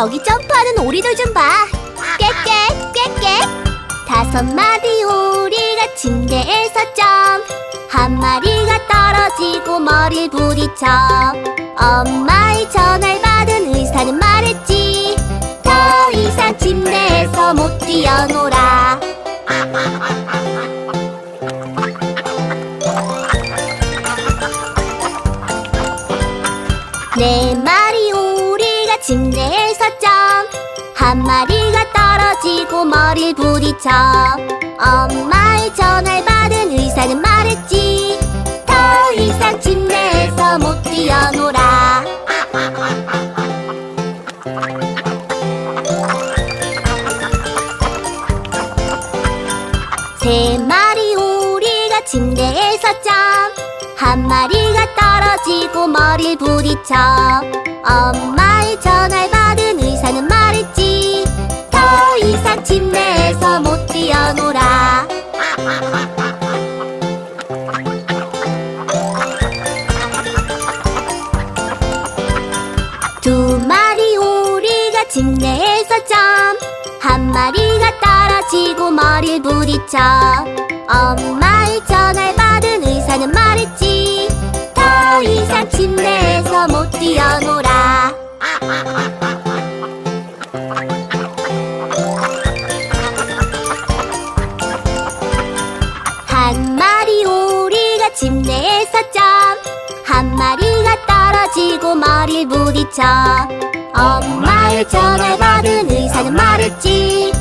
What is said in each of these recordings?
저기 점프하는 오리들 좀 봐. 깨깨 깨깨. 다섯 마리 오리가 침대에서 점. 한 마리가 떨어지고 머리를 부딪혀. 엄마의 전화를 받은 의사는 말했지. 더 이상 침대에서 못 뛰어놀아. 네 마리 침대에서 점. 한 마리가 떨어지고 머리를 부딪혀. 엄마의 전화를 받은 의사는 말했지. 더 이상 침대에서 못 뛰어놀아. 세 마리 오리가 침대에서 점. 한 마리가 떨어지고 머리를 부딪혀. 엄마 머리를 부딪혀. 엄마의 전화를 받은 의사는 말했지. 더 이상 침대에서 못 뛰어놀아. 한 마리 오리가 침대에서 점. 한 마리가 떨어지고 머리를 부딪혀. 엄마의 전화를 받은 의사는 말했지.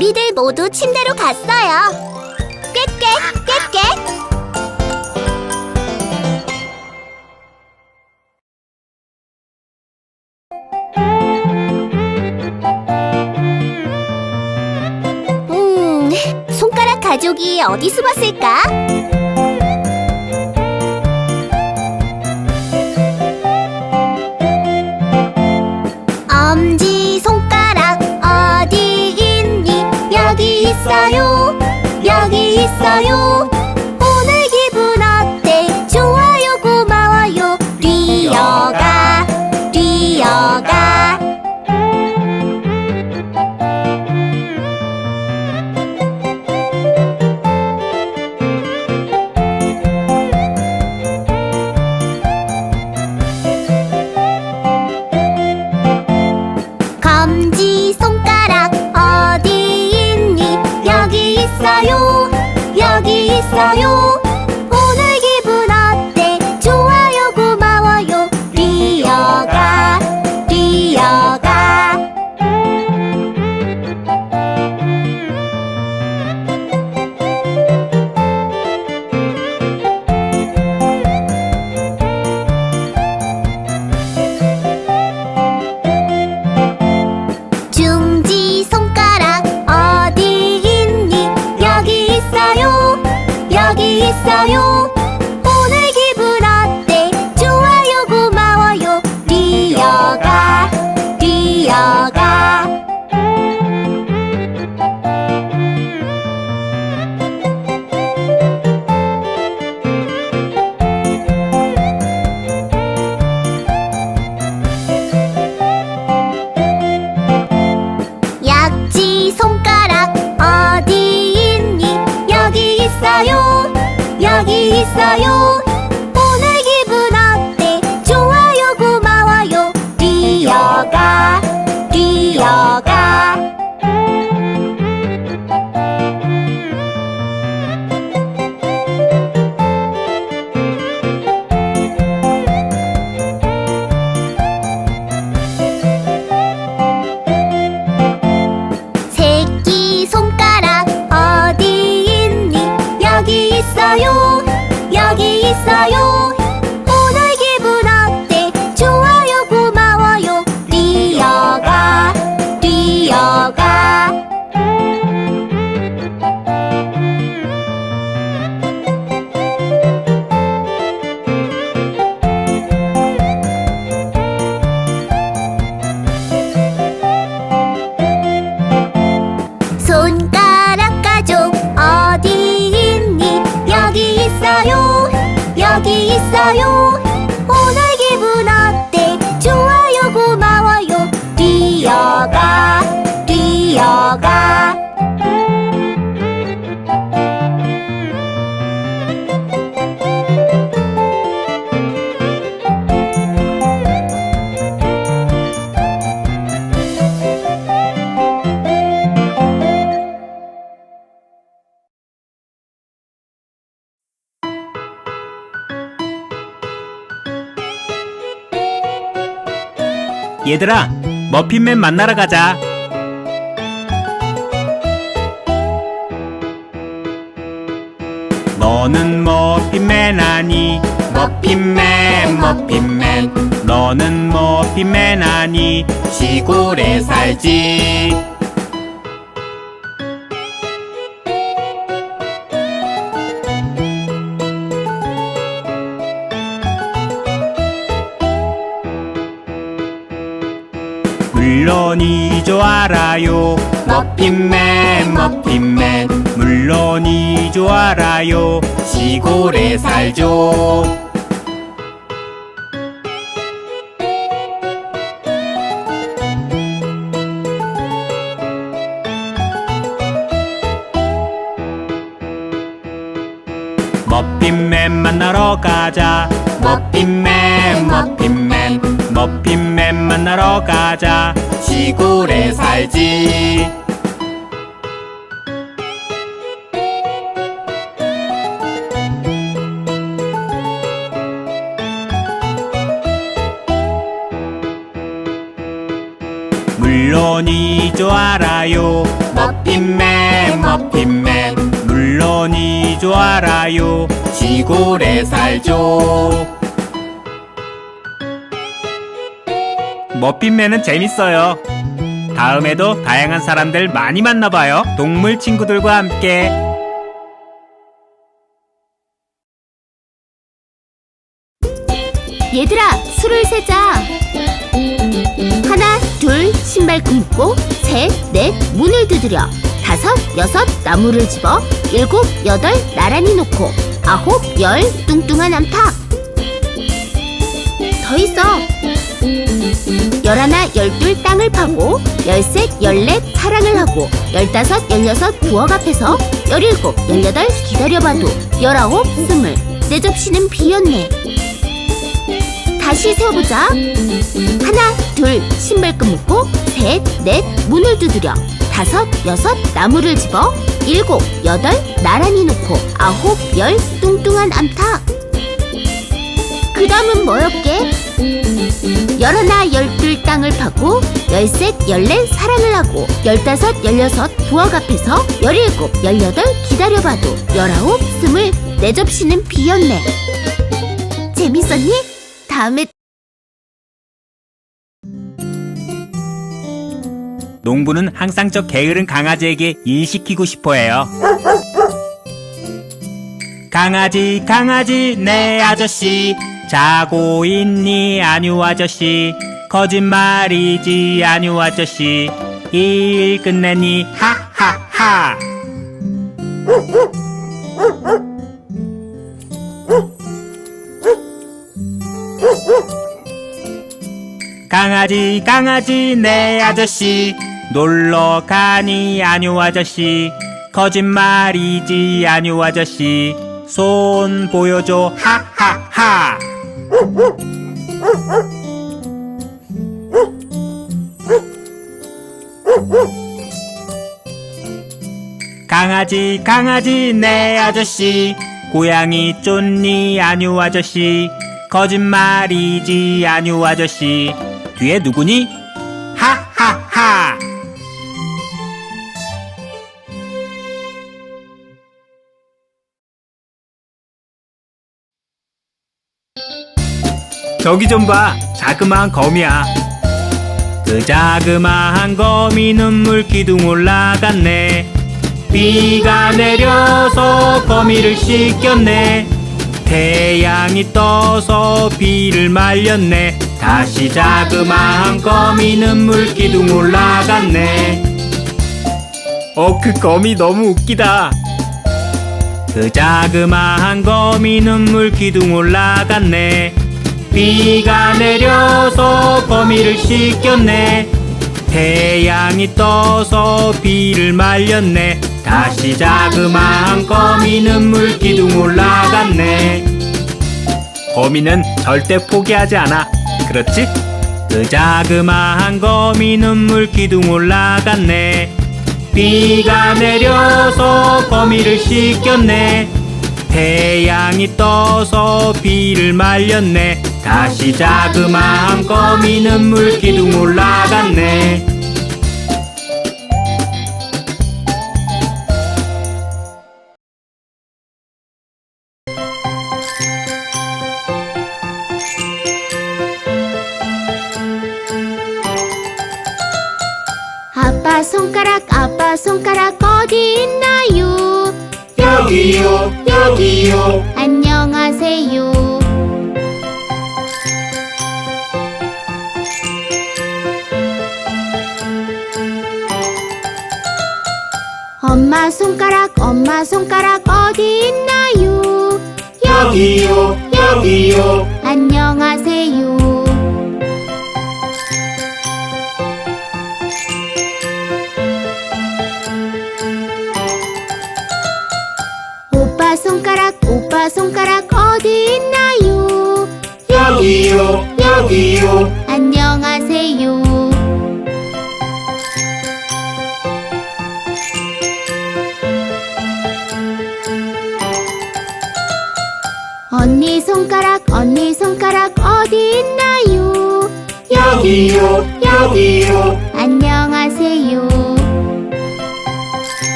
오리들 모두 침대로 갔어요. 깨깨 깨깨. 음, 손가락 가족이 어디 숨었을까? 있어요. 얘들아, 머핀맨 만나러 가자. 너는 머핀맨 아니? 머핀맨, 머핀맨. 너는 머핀맨 아니? 시골에 살지. 물론이죠 알아요. 머핀맨 머핀맨. 물론이죠 알아요. 시골에 살죠. 머핀맨 만나러 가자 만나러 가자. 시골에 살지. 물론이죠 알아요. 머핀맨 머핀맨. 물론이죠 알아요. 시골에 살죠 머핀맨은 재밌어요. 다음에도 다양한 사람들 많이 만나봐요. 동물 친구들과 함께. 얘들아 술을 세자. 하나 둘 신발 끊고 셋 넷 문을 두드려. 다섯 여섯 나무를 집어. 일곱 여덟 나란히 놓고. 아홉 열 뚱뚱한 암탉. 더 있어 열하나 열둘 땅을 파고 열셋 열넷 사랑을 하고 열다섯 열여섯 부엌 앞에서 열일곱 열여덟 기다려봐도 열아홉 스물 내 접시는 비었네 다시 세어보자. 하나, 둘, 신발끈 묶고, 셋, 넷, 문을 두드려. 다섯, 여섯, 나무를 집어. 일곱, 여덟, 나란히 놓고. 아홉, 열, 뚱뚱한 암탉. 그 다음은 뭐였게? 열하나, 열둘 땅을 파고, 열셋, 열넷 사랑을 하고, 열다섯, 열여섯 부엌 앞에서, 열일곱, 열여덟 기다려봐도, 열아홉, 스물, 내 접시는 비었네. 재밌었니? 다음에 농부는 항상 저 게으른 강아지에게 일 시키고 싶어 해요. 강아지, 강아지, 내 아저씨. 자고 있니, 아뉴 아저씨. 거짓말이지, 아뉴 아저씨. 일 끝내니, 하하하. 강아지 강아지 내 아저씨 놀러 가니 아뉴 아저씨 거짓말이지 아뉴 아저씨 손 보여줘 하하하 강아지 강아지 내 아저씨. 고양이 쫓니 아뉴 아저씨. 거짓말이지 아뉴 아저씨. 뒤에 누구니? 하하하. 저기 좀 봐. 자그마한 거미야. 그 자그마한 거미 눈물 기둥 올라갔네 비가 내려서 거미를 씻겼네. 태양이 떠서 비를 말렸네. 다시 자그마한 거미는 물기둥 올라갔네. 어 그 거미 너무 웃기다. 그 자그마한 거미는 물기둥 올라갔네. 비가 내려서 거미를 씻겼네. 태양이 떠서 비를 말렸네 다시 자그마한 거미는 물기둥 올라갔네. 거미는 절대 포기하지 않아. 그렇지? 그 자그마한 거미는 물기둥 올라갔네. 비가 내려서 거미를 씻겼네. 태양이 떠서 비를 말렸네. 다시 자그마한 거미는 물기둥 올라갔네 손가락 어디 있나요? 여기요 여기요 안녕하세요. 엄마 손가락 엄마 손가락 어디 있나요? 여기요 여기요 안녕하세요. 손가락 오빠 손가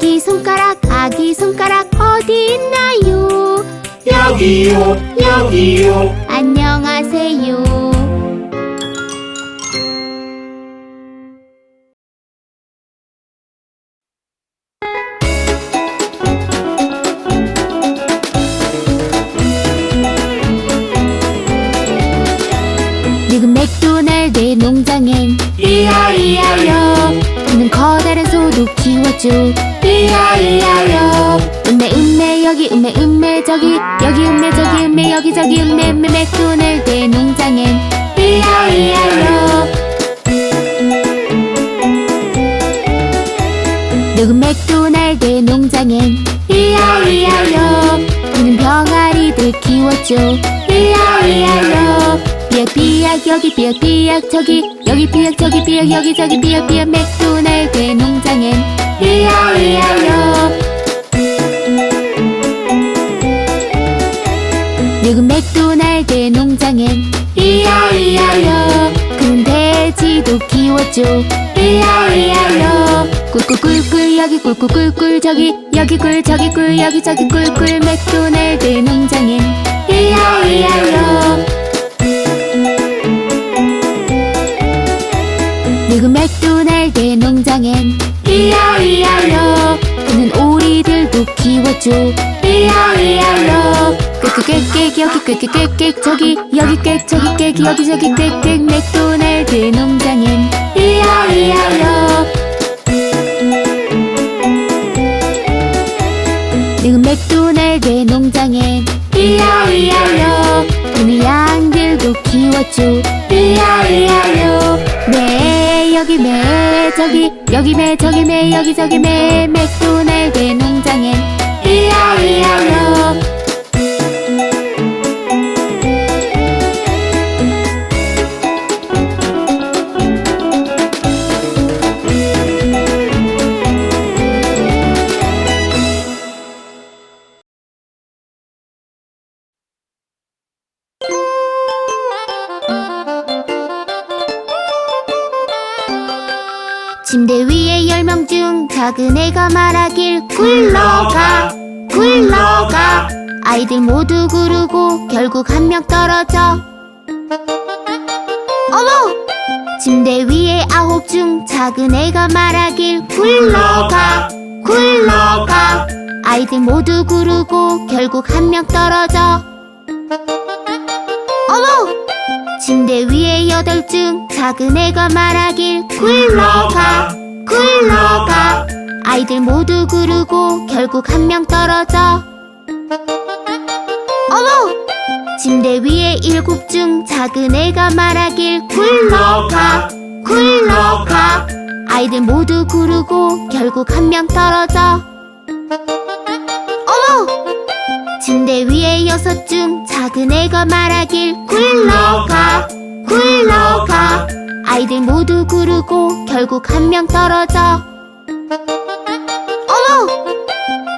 아기 손가락 아기 손가락 어디 있나요? 여기요 여기요 안녕하세요. 늙은 맥도날드의 농장엔 이야 이야요 그는 커다란 소도 키웠죠 이야 이야요 음메 음메 여기 음메 음메 저기 여기 음메 저기 음메 여기 저기 음메 음메 맥도날드의 농장엔 이야 이야요 늙은 맥도날드의 농장엔 이야 이야요 그는 병아리들 키웠죠. 이야 이야요 삐약 삐약 여기 삐약 삐약 저기 여기 삐약 저기 삐약 여기 저기 삐약 삐약 맥도날드 키웠죠 이야 이야요. 꿀꿀꿀꿀 여기 꿀꿀꿀꿀 저기 여기 꿀 저기 꿀 여기 저기 꿀꿀 맥도날드의 농장엔 이야 이야요. 늙은 맥도날드의 농장엔 이야 이야요. 그는 오리들도 키웠죠 이야 이야요. 꽥꽥꽥꽥 여기 꽥꽥꽥꽥 저기 여기 꽥 저기 꽥 여기 저기 꽥꽥 맥도날드의 농장엔 이야이야요 늙은 맥도날드의 농장엔 이야이야요 그는 양들도 키웠죠. 이야이야요 매 여기 매 저기 여기 매 저기 매 여기 저기 매 맥도날드 애가 말하길 굴러가 굴러가. 아이들 모두 구르고 결국 한 명 떨어져. 어머! 침대 위에 아홉 중 작은 애가 말하길 굴러가 굴러가. 아이들 모두 구르고 결국 한 명 떨어져. 어머! 침대 위에 여덟 중 작은 애가 말하길 굴러가 굴러가 아이들 모두 구르고 결국 한 명 떨어져. 어머! 침대 위에 일곱 중 작은 애가 말하길 굴러가 굴러가. 아이들 모두 구르고 결국 한 명 떨어져. 어머! 침대 위에 여섯 중 작은 애가 말하길 굴러가 굴러가. 아이들 모두 구르고 결국 한 명 떨어져!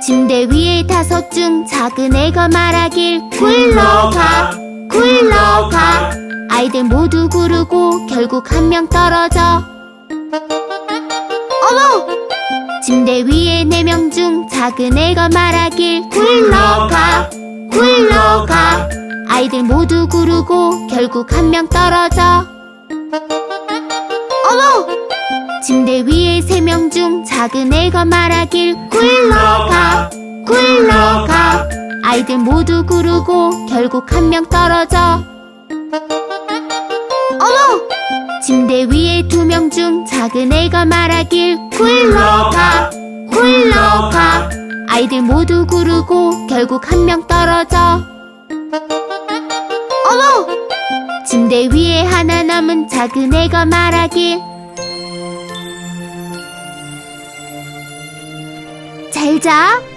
침대 위에 다섯 중 작은 애가 말하길 굴러가 굴러가 아이들 모두 구르고 결국 한 명 떨어져 어머! 침대 위에 네 명 중 작은 애가 말하길 굴러가 굴러가 아이들 모두 구르고 결국 한 명 떨어져 어머! 침대 위에 세 명 중 작은 애가 말하길 굴러가 굴러가 아이들 모두 구르고 결국 한 명 떨어져 어머! 침대 위에 두 명 중 작은 애가 말하길 굴러가 굴러가 아이들 모두 구르고 결국 한 명 떨어져 어머! 침대 위에 하나 남은 작은 애가 말하길 잘 자.